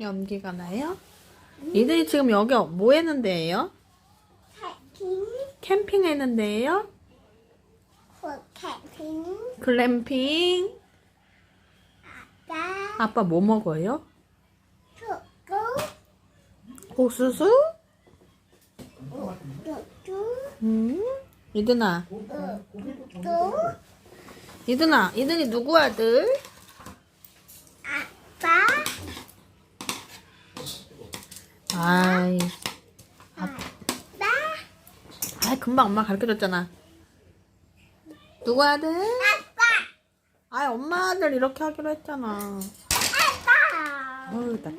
연기가 나요? 이들이 지금 여기 뭐 했는데요? 캠핑, 캠핑 했는데요? 캠핑, 글램핑. 나, 아빠 뭐 먹어요? 초코, 옥수수? 뚜뚜, 음. 이든아, 뚜뚜, 이든아, 이든이 누구 아들? 아빠, 아이, 아빠, 아이 금방 엄마 가르쳐줬잖아. 누구 아들? 아빠, 아이 엄마 아들 이렇게 하기로 했잖아. 아빠. 어우 나.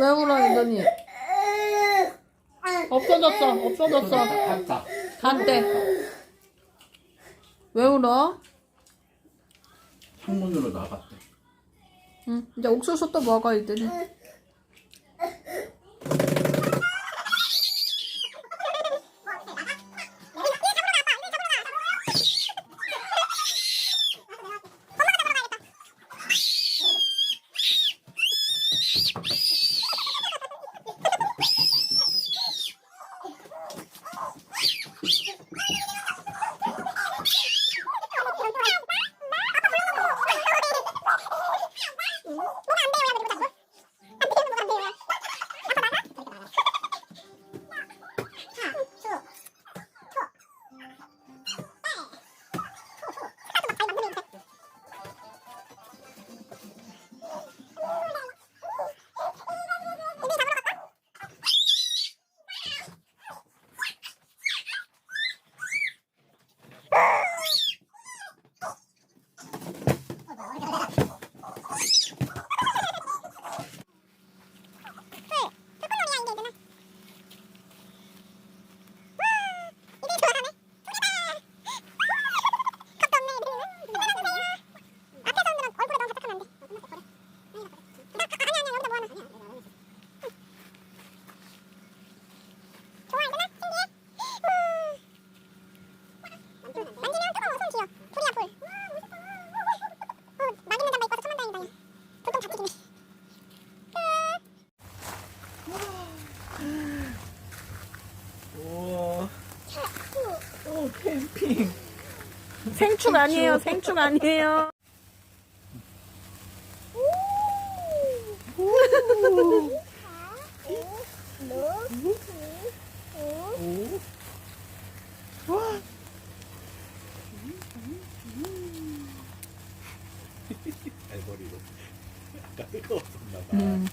왜 울어 이든이? 없어졌어, 없어졌어. 갔다. 간대. 왜 울어? 창문으로 나갔대. 응, 이제 옥수수 또 먹어 이들이. Ha ha ha! 캠핑. 생축 아니에요, 생축 아니에요. 알머리로. 아까 뜨거웠었나 봐. 음.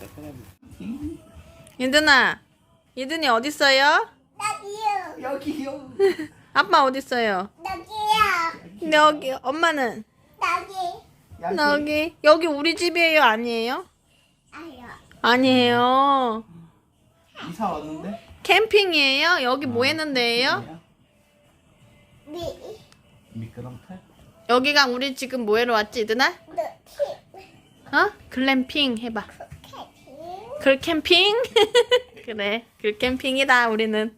나 사람. 이든아, 이든이 어디 있어요? 여기요. 아빠 어디 있어요? 여기요, 여기. 엄마는 여기, 여기. 여기 우리 집이에요, 아니에요? 아요, 아니에요. 이사 왔는데? 캠핑이에요? 여기 뭐 했는데요? 미, 미끄럼틀? 여기가 우리 지금 뭐하러 왔지, 이든아? 루티, 어? 글램핑 해봐. 캠핑, 글 캠핑? 그래, 글 캠핑이다, 우리는.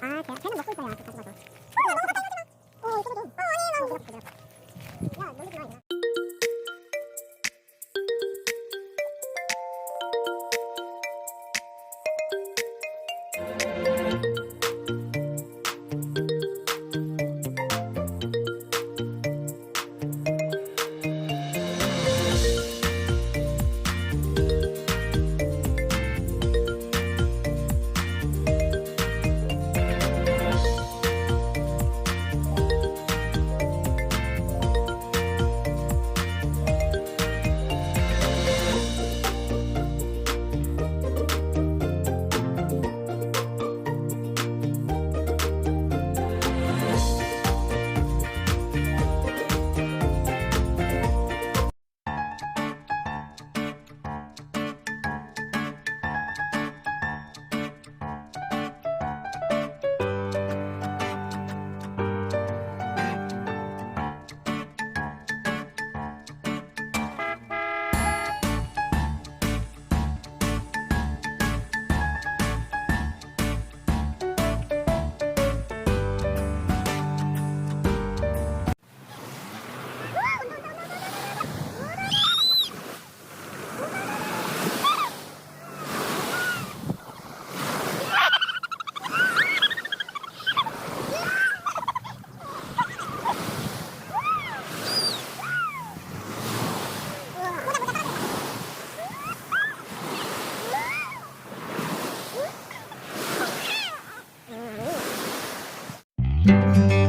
아, 걔, 걔는 먹고 있어요. 아니, you